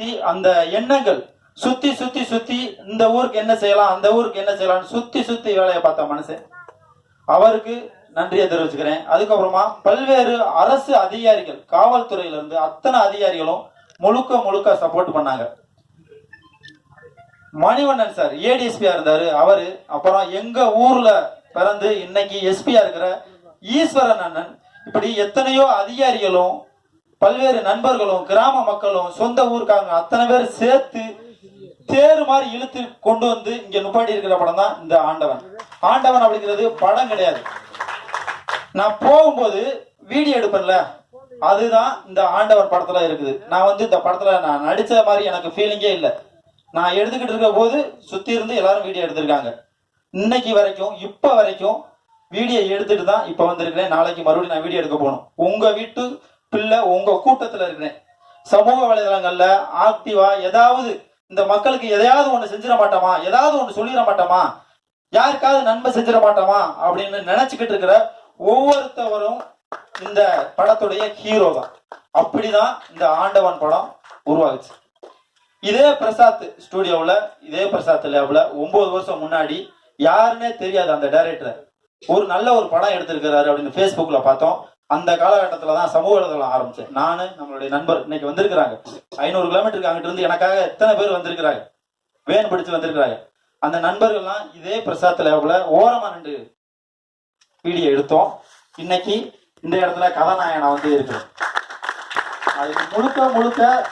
அந்த எண்ணங்கள் சுத்தி சுத்தி சுத்தி இந்த ஊருக்கு என்ன செய்யலாம் அந்த ஊருக்கு என்ன செய்யலாம் சுத்தி சுத்தி வேலையை பார்த்த மனுஷன். அவருக்கு நன்றியை தெரிவிச்சுக்கிறேன். அதுக்கப்புறமா பல்வேறு அரசு அதிகாரிகள் காவல்துறையில இருந்து அத்தனை அதிகாரிகளும் முழுக்க முழுக்க சப்போர்ட் பண்ணாங்க. மணிவண்ணன் சார் ஏடிஎஸ்பியா இருந்தாரு. அவரு அப்புறம் எங்க ஊர்ல பிறந்து இன்னைக்கு எஸ்பியா இருக்கிற ஈஸ்வரன் அண்ணன் இப்படி எத்தனையோ அதிகாரிகளும் பல்வேறு நண்பர்களும் கிராம மக்களும் சொந்த ஊருக்காங்க அத்தனை பேர் சேர்த்து தேர் மாதிரி இழுத்து கொண்டு வந்து இங்க நுப்பாடி இருக்கிற படம் தான் இந்த ஆண்டவன். ஆண்டவன் அப்படிங்கிறது படம் கிடையாது. நான் போகும்போது வீடியோ எடுப்பேன்ல அதுதான் இந்த ஆண்டவன் படத்துல இருக்குது. நான் வந்து இந்த படத்துல நான் நடிச்ச மாதிரி எனக்கு ஃபீலிங்கே இல்லை. நான் எடுத்துக்கிட்டு இருக்க போது சுத்தி இருந்து எல்லாரும் வீடியோ எடுத்திருக்காங்க. இன்னைக்கு வரைக்கும் இப்ப வரைக்கும் வீடியோ எடுத்துட்டு தான் இப்ப வந்திருக்கிறேன். நாளைக்கு மறுபடியும் நான் வீடியோ எடுக்க போகணும். உங்க வீட்டு பிள்ளை உங்க கூட்டத்துல இருக்கிறேன். சமூக வலைதளங்கள்ல ஆக்டிவா ஏதாவது இந்த மக்களுக்கு எதையாவது ஒண்ணு செஞ்சிட மாட்டோமா? ஏதாவது ஒண்ணு சொல்லிட மாட்டோமா? யாருக்காவது நன்மை செஞ்சிட மாட்டோமா? அப்படின்னு நினைச்சுக்கிட்டு இருக்கிற ஒவ்வொருத்தவரும் இந்த படத்துடைய ஹீரோ தான். அப்படிதான் இந்த ஆண்டவன் படம் உருவாகுச்சு. இதே பிரசாத் ஸ்டூடியோவில் இதே பிரசாத் லேபில் ஒன்பது வருஷம் முன்னாடி யாருன்னே தெரியாது அந்த டைரக்டர் ஒரு நல்ல ஒரு படம் எடுத்திருக்கிறாரு அப்படின்னு ஃபேஸ்புக்கில் பார்த்தோம். அந்த காலகட்டத்தில் தான் சமூக வலைதளம் ஆரம்பிச்சேன் நான் நம்மளுடைய நண்பர் இன்னைக்கு வந்திருக்கிறாங்க. ஐநூறு கிலோமீட்டருக்கு அங்கிட்டு இருந்து எனக்காக எத்தனை பேர் வந்திருக்கிறாங்க? வேன் பிடிச்சு வந்திருக்கிறாங்க. அந்த நண்பர்கள்லாம் இதே பிரசாத் லேப்ல ஓரமா நின்று வீடியோ எடுத்தோம். இன்னைக்கு இந்த இடத்துல கதாநாயகனா வந்து இருக்கு அதுக்கு முழுக்க முழுக்க